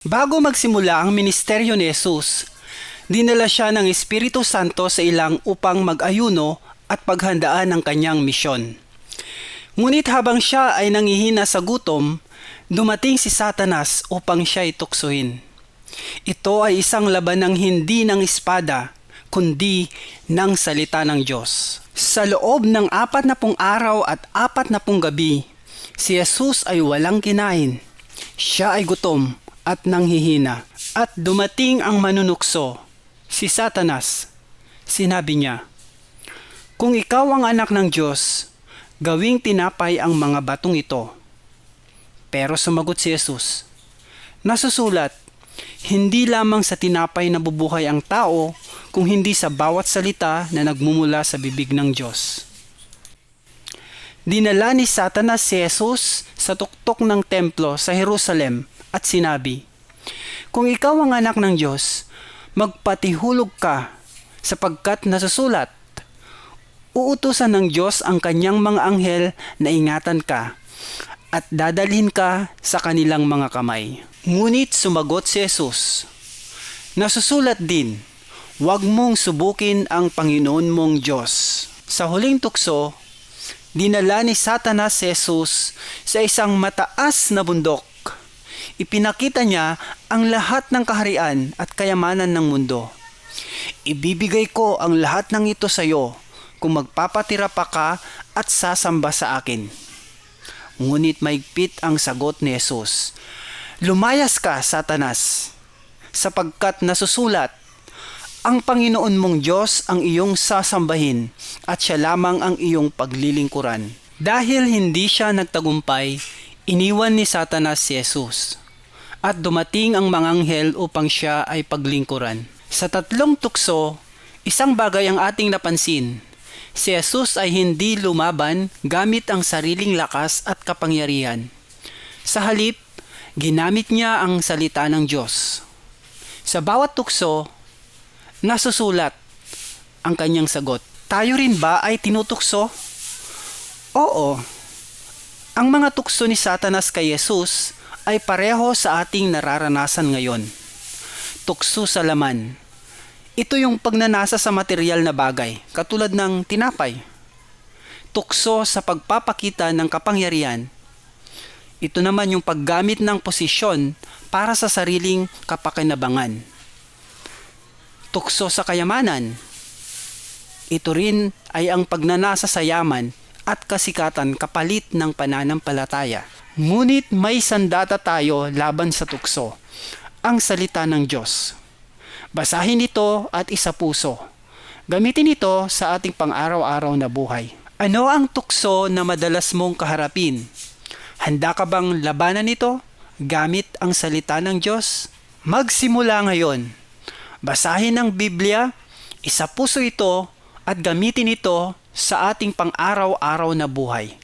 Bago magsimula ang ministeryo ni Jesus, dinala siya ng Espiritu Santo sa ilang upang mag-ayuno at paghandaan ang kanyang misyon. Ngunit habang siya ay nangihina sa gutom, dumating si Satanas upang siya ituksohin. Ito ay isang laban ng hindi ng espada, kundi ng salita ng Diyos. Sa loob ng apat na pung araw at apat na pung gabi, si Jesus ay walang kinain. Siya ay gutom at nanghihina. At dumating ang manunukso, si Satanas. Sinabi niya, Kung ikaw ang anak ng Diyos, gawing tinapay ang mga batong ito. Pero sumagot si Jesus, Nasusulat, hindi lamang sa tinapay na bubuhay ang tao, kung hindi sa bawat salita na nagmumula sa bibig ng Diyos. Dinala ni Satanas si Jesus sa tuktok ng templo sa Jerusalem at sinabi, Kung ikaw ang anak ng Diyos, magpatihulog ka sapagkat nasusulat, Uutusan ng Diyos ang kanyang mga anghel na ingatan ka at dadalhin ka sa kanilang mga kamay. Ngunit sumagot si Jesus, Nasusulat din, huwag mong subukin ang Panginoon mong Diyos. Sa huling tukso, dinala ni Satanas si Jesus sa isang mataas na bundok. Ipinakita niya ang lahat ng kaharian at kayamanan ng mundo. Ibibigay ko ang lahat ng ito sa iyo kung magpapatira pa ka at sasamba sa akin. Ngunit maigpit ang sagot ni Jesus. Lumayas ka, Satanas, sapagkat nasusulat, ang Panginoon mong Diyos ang iyong sasambahin at siya lamang ang iyong paglilingkuran. Dahil hindi siya nagtagumpay, iniwan ni Satanas si Jesus at dumating ang mga anghel upang siya ay paglingkuran. Sa tatlong tukso, isang bagay ang ating napansin. Si Jesus ay hindi lumaban gamit ang sariling lakas at kapangyarihan. Sa halip, ginamit niya ang salita ng Diyos. Sa bawat tukso, nasusulat ang kanyang sagot. Tayo rin ba ay tinutukso? Oo. Ang mga tukso ni Satanas kay Jesus ay pareho sa ating nararanasan ngayon. Tukso sa laman. Ito yung pagnanasa sa material na bagay, katulad ng tinapay. Tukso sa pagpapakita ng kapangyarihan. Ito naman yung paggamit ng posisyon para sa sariling kapakinabangan. Tukso sa kayamanan. Ito rin ay ang pagnanasa sa yaman at kasikatan kapalit ng pananampalataya. Ngunit may sandata tayo laban sa tukso, ang salita ng Diyos. Basahin ito at isa puso. Gamitin ito sa ating pang-araw-araw na buhay. Ano ang tukso na madalas mong kaharapin? Handa ka bang labanan ito gamit ang salita ng Diyos? Magsimula ngayon. Basahin ang Biblia, isa puso ito at gamitin ito sa ating pang-araw-araw na buhay.